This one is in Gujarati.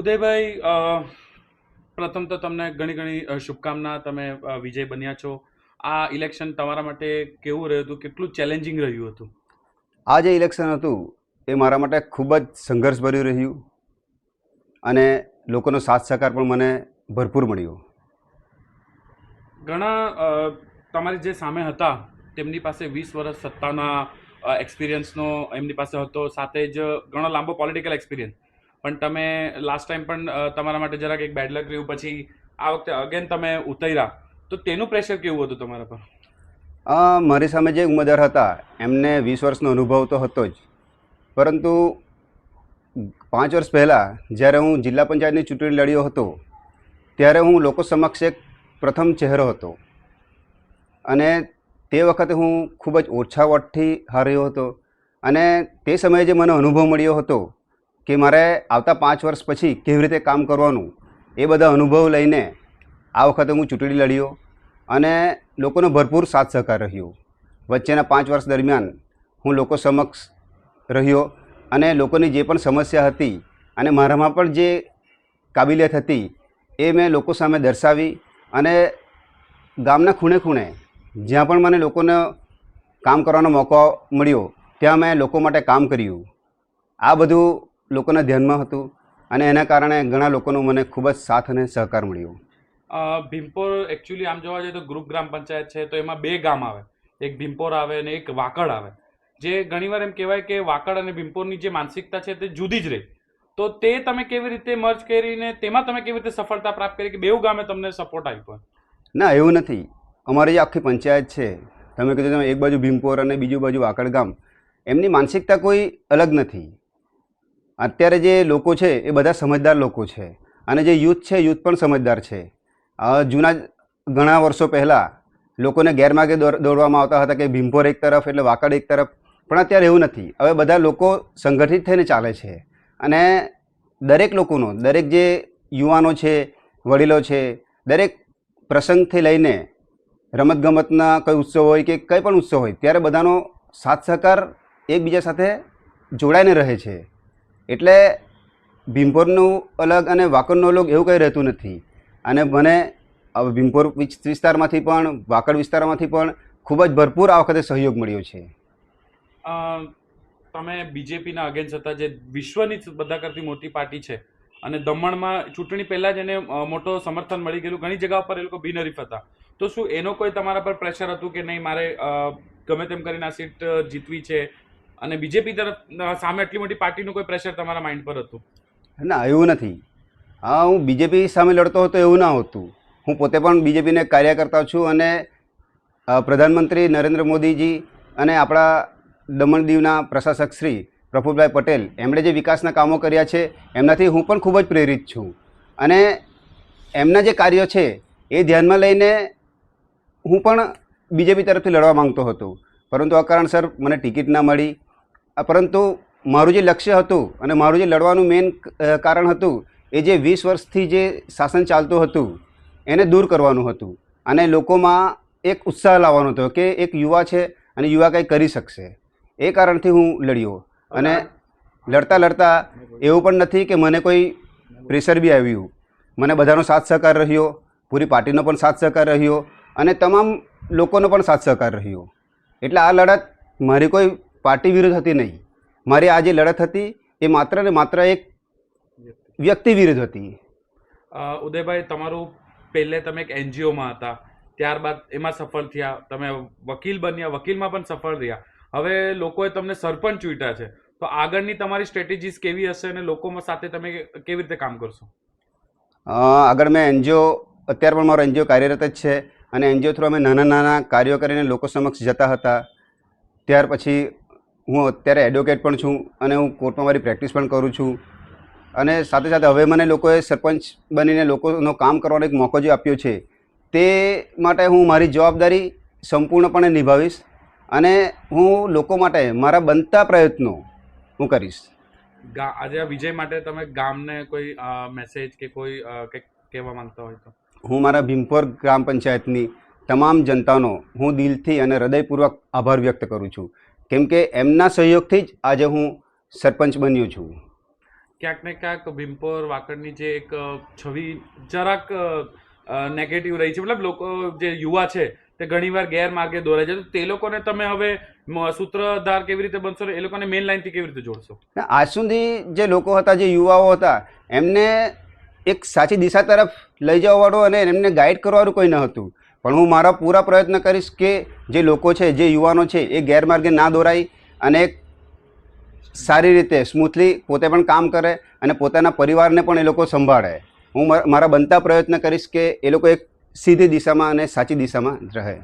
ઉદયભાઈ પ્રથમ તો તમને ઘણી ઘણી શુભકામના. તમે વિજય બન્યા છો. આ ઇલેક્શન તમારા માટે કેવું રહ્યું હતું? કેટલું ચેલેન્જિંગ રહ્યું હતું? આ જે ઇલેક્શન હતું એ મારા માટે ખૂબ જ સંઘર્ષભર્યું રહ્યું અને લોકોનો સાથ સહકાર પણ મને ભરપૂર મળ્યો. ઘણા તમારી જે સામે હતા તેમની પાસે વીસ વર્ષ સત્તાના એક્સપિરિયન્સનો એમની પાસે હતો. સાથે જ ઘણો લાંબો પોલિટિકલ એક્સપિરિયન્સ પણ તમે લાસ્ટ ટાઈમ પણ તમારા માટે જરાક એક બેડ લક રહ્યું. પછી આ વખતે અગેન તમે ઉતર્યા. તો તેનું પ્રેશર કેવું હતું તમારા પર? મારી સામે જે ઉમેદવાર હતા, એમને વીસ વર્ષનો અનુભવ તો હતો જ. પરંતુ પાંચ વર્ષ પહેલાં જ્યારે હું જિલ્લા પંચાયતની ચૂંટણી લડ્યો હતો, ત્યારે હું લોકો સમક્ષ એક પ્રથમ ચહેરો હતો. અને તે વખતે હું ખૂબ જ ઓછા વોટથી હાર્યો હતો. અને તે સમયે જે મને અનુભવ મળ્યો હતો કે મારે આવતા પાંચ વર્ષ પછી કેવી રીતે કામ કરવાનું, એ બધા અનુભવ લઈને આ વખતે હું ચૂંટણી લડ્યો અને લોકોનો ભરપૂર સાથ સહકાર રહ્યો. વચ્ચેના પાંચ વર્ષ દરમિયાન હું લોકો સમક્ષ રહ્યો અને લોકોની જે પણ સમસ્યા હતી અને મારામાં પણ જે કાબિલિયત હતી, એ મેં લોકો સામે દર્શાવી અને ગામના ખૂણે ખૂણે જ્યાં પણ મને લોકોને કામ કરવાનો મોકો મળ્યો, ત્યાં મેં લોકો માટે કામ કર્યું. આ બધું લોકોના ધ્યાનમાં હતું અને એના કારણે ઘણા લોકોનો મને ખૂબ જ સાથ અને સહકાર મળ્યો. ભીમપોર એકચ્યુઅલી આમ જોવા જઈએ તો ગ્રુપ ગ્રામ પંચાયત છે તો એમાં બે ગામ આવે. એક ભીમપોર આવે અને એક વાકડ આવે. જે ઘણીવાર એમ કહેવાય કે વાકડ અને ભીમપોરની જે માનસિકતા છે તે જુદી જ રહી. તો તે તમે કેવી રીતે મર્જ કરીને તેમાં તમે કેવી રીતે સફળતા પ્રાપ્ત કરી કે બેઉ ગામે તમને સપોર્ટ આપ્યો ના એવું નથી. અમારી જે આખી પંચાયત છે તમે કીધું તમે એક બાજુ ભીમપોર અને બીજું બાજુ વાકડ ગામ એમની માનસિકતા કોઈ અલગ નથી. અત્યારે જે લોકો છે, એ બધા સમજદાર લોકો છે. અને જે યુથ છે, યુથ પણ સમજદાર છે. જૂના ઘણા વર્ષો પહેલાં લોકોને ગેરમાર્ગે દોડવામાં આવતા હતા કે ભીમપોર એક તરફ એટલે વાકડ એક તરફ. પણ અત્યારે એવું નથી. હવે બધા લોકો સંગઠિત થઈને ચાલે છે. અને દરેક લોકોનો, દરેક જે યુવાનો છે, વડીલો છે, દરેક પ્રસંગથી લઈને રમતગમતના કોઈ ઉત્સવ હોય કે કંઈ પણ ઉત્સવ હોય, ત્યારે બધાનો સાથ સહકાર એકબીજા સાથે જોડાઈને રહે છે. એટલે ભીમપોરનું અલગ અને વાકડનું અલગ એવું કંઈ રહેતું નથી. અને મને ભીમપોર વિસ્તારમાંથી પણ, વાકડ વિસ્તારમાંથી પણ ખૂબ જ ભરપૂર આ વખતે સહયોગ મળ્યો છે. તમે બીજેપીના અગેન્સ્ટ હતા, જે વિશ્વની બધા કરતી મોટી પાર્ટી છે. અને દમણમાં ચૂંટણી પહેલાં જ એને મોટો સમર્થન મળી ગયેલું. ઘણી જગ્યા પર એ લોકો બિનહરીફ હતા. તો શું એનો કોઈ તમારા પર પ્રેશર હતું કે નહીં, મારે ગમે તેમ કરીને આ સીટ જીતવી છે? અને બીજેપી તરફ સામે આટલી મોટી પાર્ટીનું કોઈ પ્રેશર તમારા માઇન્ડ પર હતું? ના, એવું નથી. હા, હું બીજેપી સામે લડતો હતો એવું ના હોતું. હું પોતે પણ બીજેપીને કાર્યકર્તા છું અને પ્રધાનમંત્રી નરેન્દ્ર મોદીજી અને આપણા દમણ દીવના પ્રશાસક શ્રી પ્રફુલભાઈ પટેલ, એમણે જે વિકાસના કામો કર્યા છે, એમનાથી હું પણ ખૂબ જ પ્રેરિત છું. અને એમના જે કાર્યો છે, એ ધ્યાનમાં લઈને હું પણ બીજેપી તરફથી લડવા માંગતો હતો. પરંતુ આ કારણસર મને ટિકિટ ના મળી પરંતુ મારું જે લક્ષ્ય હતું અને મારું જે લડવાનું મેઇન કારણ હતું, એ જે વીસ વર્ષથી જે શાસન ચાલતું હતું, એને દૂર કરવાનું હતું. અને લોકોમાં એક ઉત્સાહ લાવવાનો હતો કે એક યુવા છે અને યુવા કંઈ કરી શકશે. એ કારણથી હું લડ્યો. અને લડતા લડતા એવું પણ નથી કે મને કોઈ પ્રેશર બી આવ્યું. મને બધાનો સાથ સહકાર રહ્યો, પૂરી પાર્ટીનો પણ સાથ સહકાર રહ્યો અને તમામ લોકોનો પણ સાથ સહકાર રહ્યો. એટલે આ લડત મારી કોઈ પાર્ટી વિરુદ્ધ હતી નહીં. મારી આ જે લડત હતી એ માત્ર ને માત્ર એક વ્યક્તિ વિરુદ્ધ હતી. ઉદયભાઈ તમારું પહેલે તમે એક એનજીઓમાં હતા ત્યારબાદ એમાં સફળ થયા. તમે વકીલ બન્યા વકીલમાં પણ સફળ રહ્યા. હવે લોકોએ તમને સરપંચ ચૂંટ્યા છે. તો આગળની તમારી સ્ટ્રેટેજીસ કેવી હશે અને લોકોમાં સાથે તમે કેવી રીતે કામ કરશો? આગળ મેં એનજીઓ અત્યારે પણ મારો એનજીઓ કાર્યરત જ છે. અને એનજીઓ થ્રુ અમે નાના નાના કાર્યો કરીને લોકો સમક્ષ જતા હતા. ત્યાર પછી હું અત્યારે એડવોકેટ પણ છું અને હું કોર્ટમાં મારી પ્રેક્ટિસ પણ કરું છું. અને સાથે સાથે હવે મને લોકોએ સરપંચ બનીને લોકોનો કામ કરવાનો એક મોકો જે આપ્યો છે તે માટે હું મારી જવાબદારી સંપૂર્ણપણે નિભાવીશ અને હું લોકો માટે મારા બનતા પ્રયત્નો હું કરીશ. આજે આ વિજય માટે તમે ગામને કોઈ મેસેજ કે કોઈ કંઈક કહેવા માંગતા હોય તો? હું મારા ભીમપોર ગ્રામ પંચાયતની તમામ જનતાનો હું દિલથી અને હૃદયપૂર્વક આભાર વ્યક્ત કરું છું. કેમ કે એમના સહયોગથી જ આજે હું સરપંચ બન્યો છું. ક્યાંક ને ક્યાંક ભીમપોર વાકડની જે એક છવી છબી જરાક નેગેટિવ રહી છે. મતલબ લોકો જે યુવા છે તે ઘણીવાર ગેરમાર્ગે દોરાય છે. તે લોકોને તમે હવે સૂત્રધાર કેવી રીતે બનશો એ લોકોને મેઇન લાઇનથી કેવી રીતે જોડશો? આજ સુધી જે લોકો હતા જે યુવાઓ હતા એમને એક સાચી દિશા તરફ લઈ જવાવાળું અને એમને ગાઈડ કરવાનું કોઈ ન હતું. પણ હું મારા પૂરા પ્રયત્ન કરીશ કે જે લોકો છે, જે યુવાનો છે, એ ગેરમાર્ગે ના દોરાય અને સારી રીતે સ્મૂથલી પોતે પણ કામ કરે અને પોતાના પરિવારને પણ એ લોકો સંભાળે. હું મારા બનતા પ્રયત્ન કરીશ કે એ લોકો એક સીધી દિશામાં અને સાચી દિશામાં રહે.